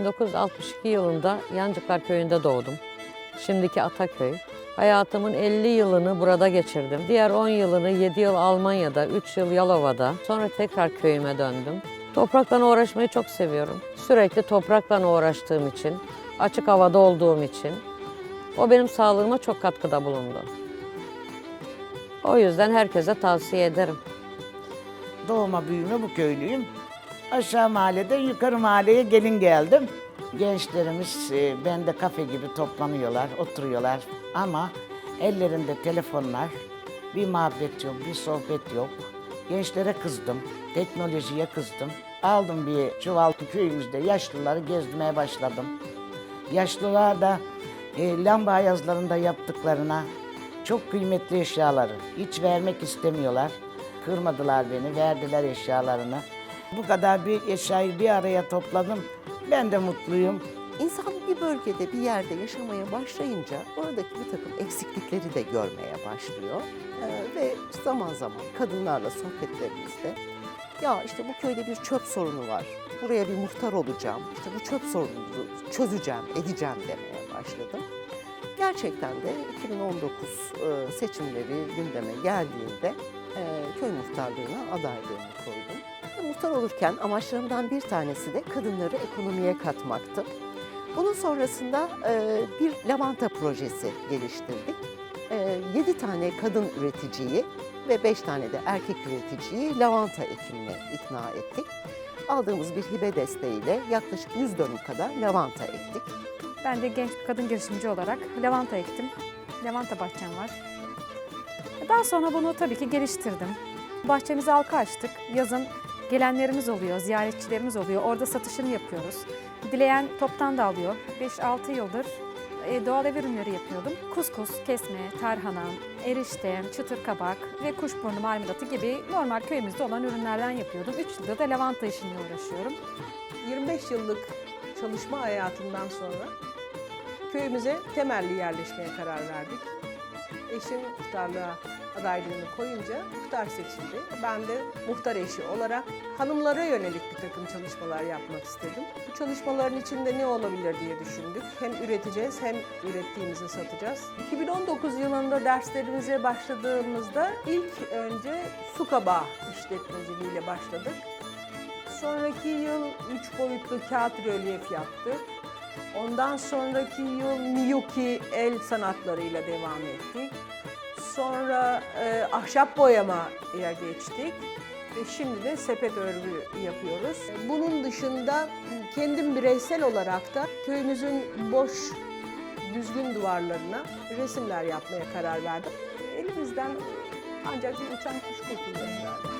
1962 yılında Yancıklar Köyü'nde doğdum. Şimdiki Ataköy. Hayatımın 50 yılını burada geçirdim. Diğer 10 yılını 7 yıl Almanya'da, 3 yıl Yalova'da. Sonra tekrar köyüme döndüm. Toprakla uğraşmayı çok seviyorum. Sürekli toprakla uğraştığım için, açık havada olduğum için o benim sağlığıma çok katkıda bulundu. O yüzden herkese tavsiye ederim. Doğma büyüme bu köylüyüm. Aşağı mahalleden yukarı mahalleye gelin geldim. Gençlerimiz e, bende kafe gibi toplanıyorlar, oturuyorlar. Ama ellerinde telefonlar, bir muhabbet yok, bir sohbet yok. Gençlere kızdım, teknolojiye kızdım. Aldım bir çuval köyümüzde yaşlıları gezdirmeye başladım. Yaşlılar da e, lamba ayazlarında yaptıklarına çok kıymetli eşyaları hiç vermek istemiyorlar. Kırmadılar beni, verdiler eşyalarını. Bu kadar bir eşyayı bir araya topladım. Ben de mutluyum. İnsan bir bölgede, bir yerde yaşamaya başlayınca oradaki bir takım eksiklikleri de görmeye başlıyor. Ee, ve zaman zaman kadınlarla sohbetlerimizde ya işte bu köyde bir çöp sorunu var. Buraya bir muhtar olacağım. İşte bu çöp sorununu çözeceğim, edeceğim demeye başladım. Gerçekten de 2019 e, seçimleri gündeme geldiğinde e, köy muhtarlığına adaylığımı koydum. Muhtar olurken amaçlarımdan bir tanesi de kadınları ekonomiye katmaktı. Bunun sonrasında e, bir lavanta projesi geliştirdik. 7 tane kadın üreticiyi ve 5 tane de erkek üreticiyi lavanta ekimine ikna ettik. Aldığımız bir hibe desteğiyle yaklaşık 100 dönüm kadar lavanta ektik. Ben de genç bir kadın girişimci olarak lavanta ektim. Lavanta bahçem var. Daha sonra bunu tabii ki geliştirdim. Bahçemize halka açtık. Yazın gelenlerimiz oluyor, ziyaretçilerimiz oluyor. Orada satışını yapıyoruz. Dileyen toptan da alıyor. 5-6 yıldır e, doğal ev ürünleri yapıyordum. Kuskus, kesme, tarhana, erişte, çıtır kabak ve kuşburnu marmelatı gibi normal köyümüzde olan ürünlerden yapıyordum. 3 yıldır da lavanta işinle uğraşıyorum. 25 yıllık çalışma hayatından sonra köyümüze temelli yerleşmeye karar verdik. Eşim muhtarlığa adaylığını koyunca muhtar seçildi. Ben de muhtar eşi olarak hanımlara yönelik bir takım çalışmalar yapmak istedim. Bu çalışmaların içinde ne olabilir diye düşündük. Hem üreteceğiz hem ürettiğimizi satacağız. 2019 yılında derslerimize başladığımızda ilk önce su kabağı işletmeciliğiyle başladık. Sonraki yıl üç boyutlu kağıt rölyef yaptık. Ondan sonraki yıl Miyuki el sanatlarıyla devam ettik. Sonra e, ahşap boyamaya geçtik. Ve şimdi de sepet örgü yapıyoruz. Bunun dışında kendim bireysel olarak da köyümüzün boş, düzgün duvarlarına resimler yapmaya karar verdim. Elimizden ancak bir uçan kuş herhalde.